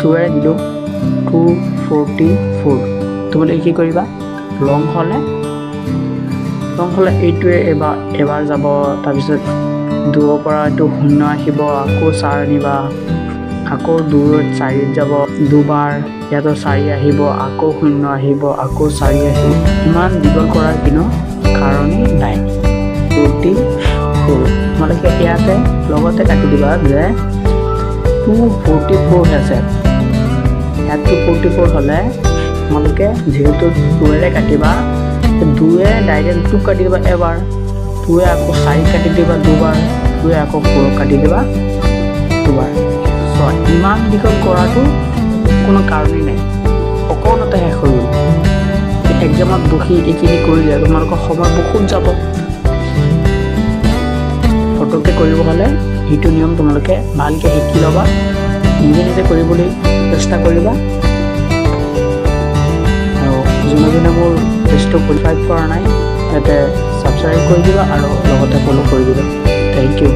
টুৱেৰে দিলোঁ two forty four তোমালোকে কি কৰিবা? লং হ'লে? লং হ'লে এইটোৱে এবাৰ এবাৰ যাব তাৰপিছত দুৰৰ পৰা এইটো শূন্য আহিব আকৌ চাৰ আনিবা আকৌ দূৰত চাৰিত যাব দুবাৰ ইয়াতো চাৰি আহিব আকৌ শূন্য আহিব আকৌ চাৰি আহিব। ইমান দীঘল কৰাৰ কিন্তু কাৰণেই নাই। Forty four. তোমালোকে ইয়াতে লগতে কাটি দিবা যে টু ফ'ৰ আছে। ইয়াত টু ফৰ্টি ফ'ৰ হ'লে তোমালোকে যিহেতু টুৱেৰে কাটিবা দুয়ে ডাইৰেক্ট টু কাটি দিবা এবাৰ টুৱে আকৌ চাৰি কাটি দিবা দুবাৰ টুৱে আকৌ ফ'ৰ কাটি দিবা দুবাৰ। চোৱা ইমান দীঘল কৰাটো কোনো কাৰণেই নাই। অকণতে শেষ হৈ গ'ল। এক্সামত বহি এইখিনি কৰিলে তোমালোকৰ সময় বহুত যাব। ফটোকে কৰিব হ'লে সেইটো নিয়ম তোমালোকে ভালকৈ শিকি ল'বা। নিজে নিজে কৰিবলৈ চেষ্টা কৰিবা। আৰু যোনে যোনে মোৰ পেজটো ভেৰিফাই কৰা নাই, ইয়াতে ছাবস্ক্ৰাইব কৰি দিবা আৰু লগতে ফ'ল' কৰি দিবা। Thank you